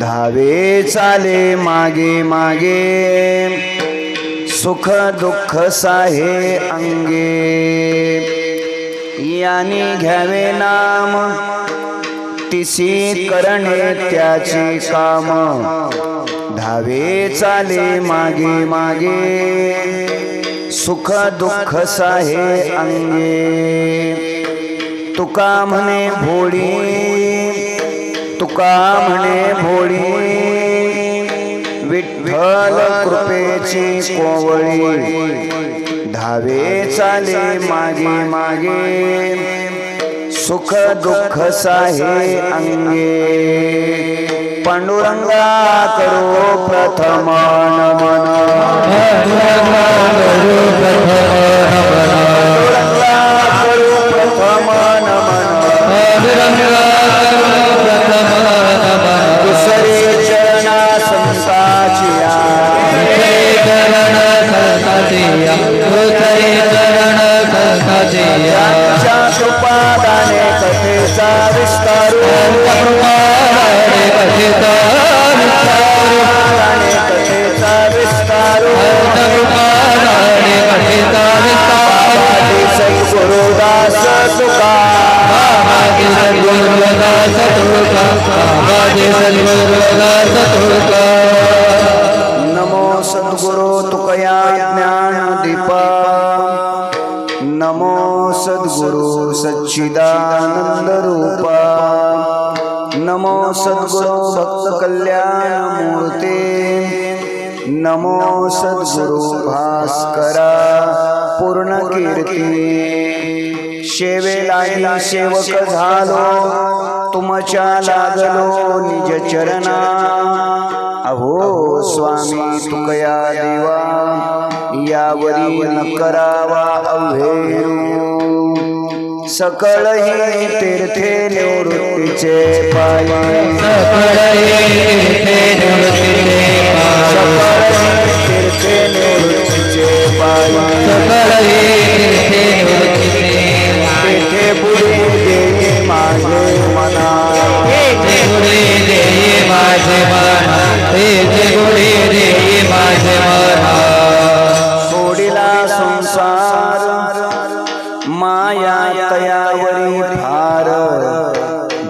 धावे चाले मागे मागे. सुख दुःख साहे अंगे. याने घ्यावे नाम. तिसी करणे त्याची काम. धावे चाले मागे मागे. सुख दुःख साहे अंगे. तुका म्हणे भोळी. तुका म्हणे भोळी विठ्ठल कृपेची कोवळी. धावे चाले मागे मागे. सुख दुःख साहे अंगे. पांडुरंगा करो प्रथम नमन. पांडुरंगा करो प्रथम नमन दुसरे चरणा संताचिया त्यांच्या कृपादाने कथेचा विस्तारू कृपादाने कथेचा विस्तारू बाबाजी सद्गुरुदास तुका नमो सद्गुरु तुकया ज्ञान दीपा नमो सद्गुरु सच्चिदानंद रूपा। नमो सद्गुरु भक्त कल्याण मूर्ते नमो सद्गुरु भास्करा पूर्ण कीर्ती शेवेलाही सेवक झालो, तुमच्या लागलो निज चरणा. अहो, स्वामी, तुकया देवा, यावरी न करावा अव्हेरू. सकळ हे तीर्थे निवृत्तीचे पायी सकळ हे तीर्थे निवृत्तीचे पायी तेथे माझे मारा गुढी रे माझे मारा सोडिला संसार माया तयावरी फार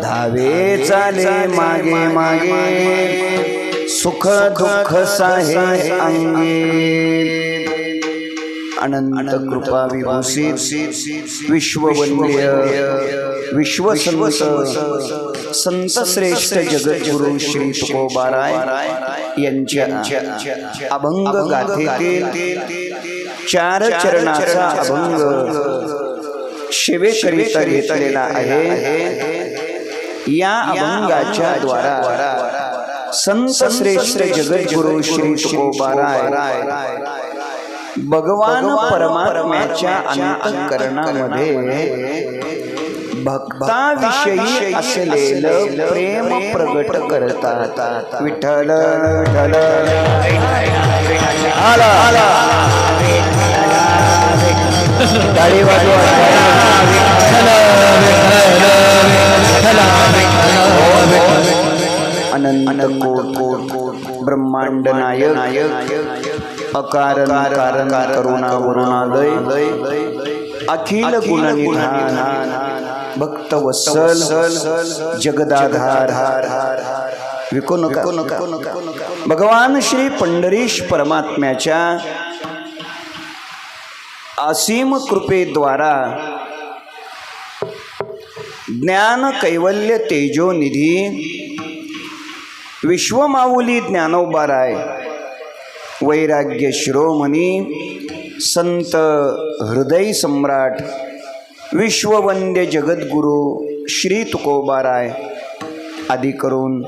धावे चाले मागे मागे सुख दुःख साहे अंगे. अनंत कृपा विभूषित विश्ववंद्य विश्वसंत संत श्रेष्ठ जगद्गुरु श्री तुकोबाराय यांच्या अभंग गाथेतील चार चरणाचा अभंग शिवेकरिता घेतलेला आहे. या अभंगाच्या द्वारा संत श्रेष्ठ जगद्गुरु श्री तुकोबाराय भगवान परमात्म्याच्या अंतकरणामध्ये भक्ताविषयी असलेलं प्रेम प्रगट करतात. विठ्ठल विठ्ठल आला. आला. टाळी वाजवा. अनंत कोट कोट ब्रह्मांड नायक नायक. अकारण कारण करुणा अखिल गुणनिधान भक्त वत्सल जगदाधार विको नका भगवान श्री पंढरीश परमात्म्याच्या असीम कृपेद्वारा ज्ञान कैवल्य तेजोनिधी विश्वमाऊली ज्ञानोबाराय वैराग्य शिरोमणी संत हृदय सम्राट विश्ववंद्य जगद्गुरु श्री तुकोबाराय आदी करून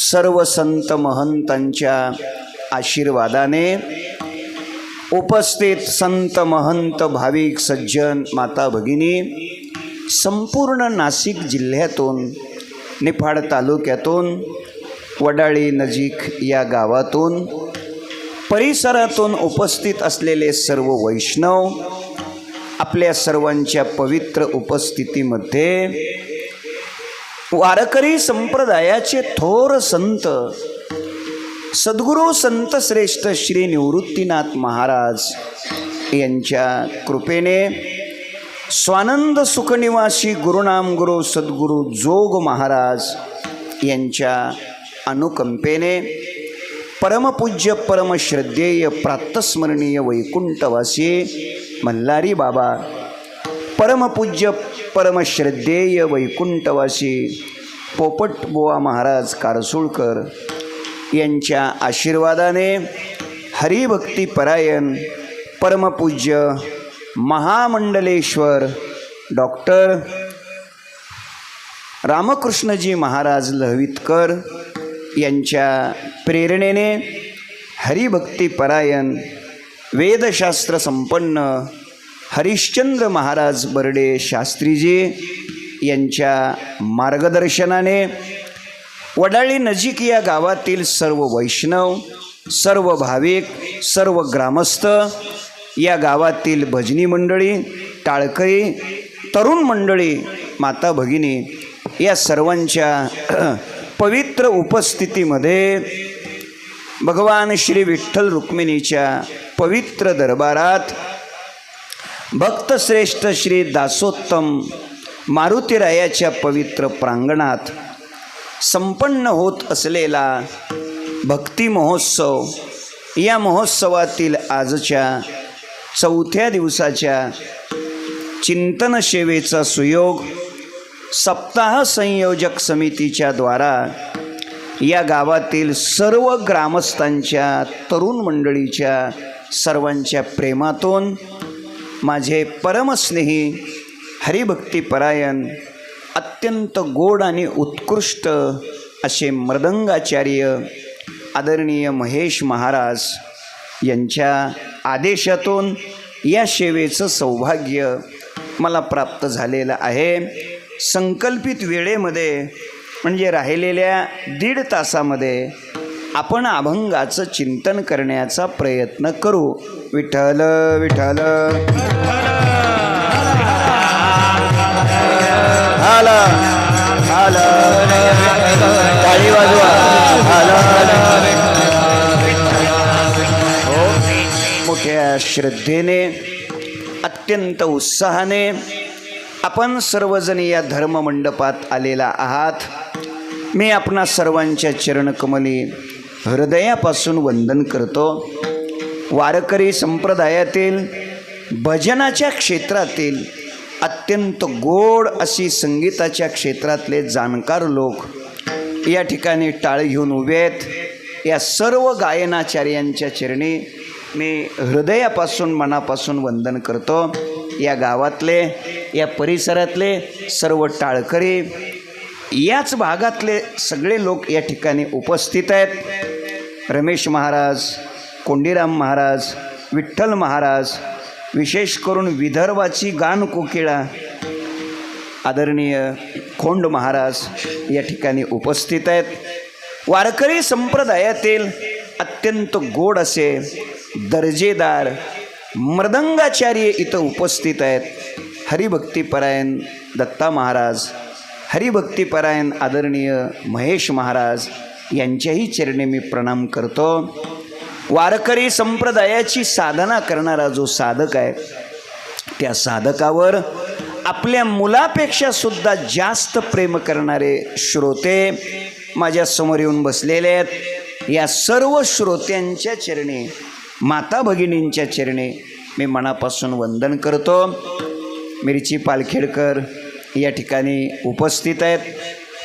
सर्व संत महंतांच्या आशीर्वादाने उपस्थित संत महंत भाविक सज्जन माता भगिनी संपूर्ण नाशिक जिल्ह्यातून निफाड तालुक्यातून वडाळी नजीक या गावातून परिसरातून उपस्थित असलेले सर्व वैष्णव आपल्या सर्वांच्या पवित्र उपस्थितीमध्ये वारकरी संप्रदायाचे थोर संत सद्गुरू संत श्रेष्ठ श्री निवृत्तीनाथ महाराज यांच्या कृपेने स्वानंद सुखनिवासी गुरुनाम गुरु सद्गुरू जोग महाराज यांच्या अनुकंपेने परमपूज्य परमश्रद्धेय प्रातस्मरणीय वैकुंठवासी मल्हारी बाबा परमपूज्य परमश्रद्धेय वैकुंठवासी पोपटबुवा महाराज कारसुळकर यांच्या आशीर्वादाने हरिभक्तीपरायण परमपूज्य महामंडलेश्वर डॉक्टर रामकृष्णजी महाराज लहवितकर यांच्या प्रेरणेने हरिभक्तीपरायण वेदशास्त्र संपन्न हरिश्चंद्र महाराज बर्डे शास्त्रीजी यांच्या मार्गदर्शनाने वडाळी नजीक या गावातील सर्व वैष्णव सर्व भाविक सर्व ग्रामस्थ या गावातील भजनी मंडळी टाळकरी तरुण मंडळी माता भगिनी या सर्वांच्या पवित्र उपस्थितीमध्ये भगवान श्री विठ्ठल रुक्मिणीच्या पवित्र दरबारात भक्तश्रेष्ठ श्री दासोत्तम मारुतीरायाच्या पवित्र प्रांगणात संपन्न होत असलेला भक्ती महोत्सव या महोत्सवातील आजच्या चौथ्या दिवसाच्या चिंतन सेवेचा सुयोग सप्ताह संयोजक समितीच्या द्वारा या गावातील सर्व ग्रामस्थांच्या तरुण मंडळीच्या सर्वांच्या प्रेमातून माझे परमस्नेही हरिभक्तीपरायण अत्यंत गोड आणि उत्कृष्ट असे मृदंगाचार्य आदरणीय महेश महाराज यांच्या आदेशातून या सेवेचं सौभाग्य मला प्राप्त झालेलं आहे. संकल्पित वेळेमध्ये म्हणजे राहिलेल्या दीड तासामध्ये आपण अभंगाचं चिंतन करण्याचा प्रयत्न करू. विठ्ठल विठ्ठल. आला वाजवा हो. मोठ्या श्रद्धेने अत्यंत उत्साहाने आपण सर्वजण या धर्ममंडपात आलेला आहात. मी आपणा सर्वांच्या चरणकमली हृदयापासून वंदन करतो. वारकरी संप्रदायातील भजनाच्या क्षेत्रातील अत्यंत गोड अशी संगीताच्या क्षेत्रातले जाणकार लोक या ठिकाणी टाळ घेऊन उभे आहेत. या सर्व गायनाचार्यांच्या चरणी मी हृदयापासून मनापासून वंदन करतो. या गावातले या परिसरातले सर्व टाळकरी याच भागातले सगळे लोक या ठिकाणी उपस्थित आहेत. रमेश महाराज कोंडीराम महाराज विठ्ठल महाराज विशेष करून विदर्भाची गान कोकिळा आदरणीय खोंड महाराज या ठिकाणी उपस्थित आहेत. वारकरी संप्रदायातील अत्यंत गोड असे दर्जेदार मृदंगाचार्य इथं उपस्थित आहेत. हरिभक्तीपरायण दत्ता महाराज हरिभक्तीपरायण आदरणीय महेश महाराज यांच्याही चरणी मी प्रणाम करतो. वारकरी संप्रदायाची साधना करणारा जो साधक आहे त्या साधकावर आपल्या मुलापेक्षा सुद्धा जास्त प्रेम करणारे श्रोते माझ्यासमोर येऊन बसलेले आहेत. या सर्व श्रोत्यांच्या चरणी माता भगिनींच्या चरणी मी मनापासून वंदन करतो. मिरची पालखेडकर या ठिकाणी उपस्थित आहेत.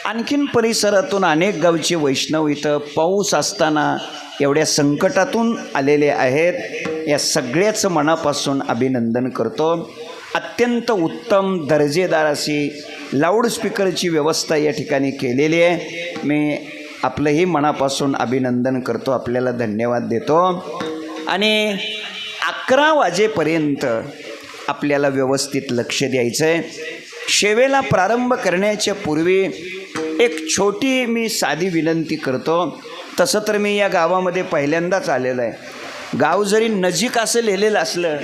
आणखीन परिसरातून अनेक गावचे वैष्णव इथं पाऊस असताना एवढ्या संकटातून आलेले आहेत. या सगळ्याचं मनापासून अभिनंदन करतो. अत्यंत उत्तम दर्जेदार अशी लाऊडस्पीकरची व्यवस्था या ठिकाणी केलेली आहे. मी आपलंही मनापासून अभिनंदन करतो. आपल्याला धन्यवाद देतो. आणि अकरा वाजेपर्यंत आपल्याला व्यवस्थित लक्ष द्यायचं आहे सेवेला प्रारंभ करण्याच्या पूर्वी एक छोटी मी साधी विनंती करतो. तसं तर मी या गावामध्ये पहिल्यांदाच आलेलं आहे. गाव जरी नजीक असं लिहिलेलं असलं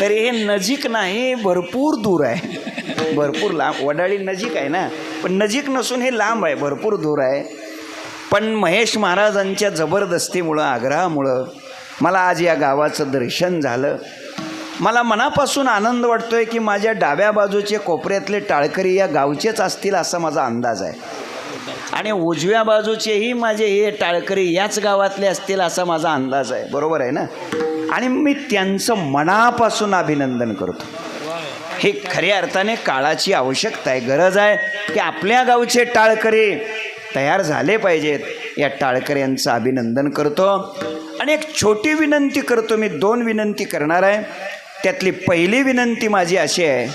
तरी हे नजीक नाही भरपूर दूर आहे. भरपूर लांब वडाळी नजीक आहे ना? पण नजीक नसून हे लांब आहे भरपूर दूर आहे. पण महेश महाराजांच्या जबरदस्तीमुळं आग्रहामुळं मला आज या गावाचं दर्शन झालं. मला मनापासून आनंद वाटतोय की माझ्या डाव्या बाजूचे कोपऱ्यातले टाळकरी या गावचेच असतील असा माझा अंदाज आहे. आणि उजव्या बाजूचेही माझे हे टाळकरी याच गावातले असतील असा माझा अंदाज आहे. बरोबर आहे ना? आणि मी त्यांचं मनापासून अभिनंदन करतो. हे खऱ्या अर्थाने काळाची आवश्यकता आहे. गरज आहे की आपल्या गावचे टाळकरी तयार झाले पाहिजेत. या टाळकऱ्यांचं अभिनंदन करतो. आणि एक छोटी विनंती करतो मी दोन विनंती करणार आहे. त्यातली पहिली विनंती माझी अशी आहे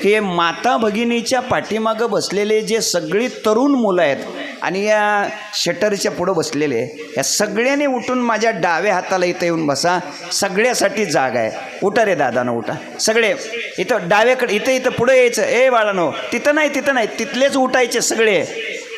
की माता भगिनीच्या पाठीमागं बसलेले जे सगळी तरुण मुलं आहेत आणि या शटरच्या पुढं बसलेले या सगळ्यांनी उठून माझ्या डाव्या हाताला इथं येऊन बसा. सगळ्यासाठी जागा आहे. उठा रे दादानं उठा. सगळे इथं डाव्याकडे इथं इथं पुढं यायचं. ए बाळानो तिथं नाही तिथं नाही तिथलेच उठायचे सगळे.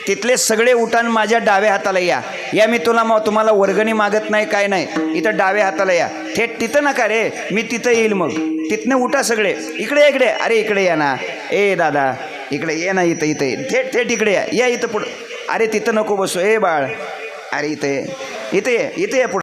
तिथले सगळे उठान माझ्या डाव्या हाताला या. या मी तुला मग तुम्हाला वर्गणी मागत नाही काय नाही. इथं डाव्या हाताला या. थेट तिथं नका रे. मी तिथं येईल मग. तिथनं उठा सगळे. इकडे या इकडे अरे इकडे या ना. ए दादा. इकडे ये ना इथं इथं. ये. थेट थेट इकडे या. या इथं पुढं. अरे तिथं नको बसू. ए बाळ. अरे इथं ये. इथं ये इथं ये पुढं.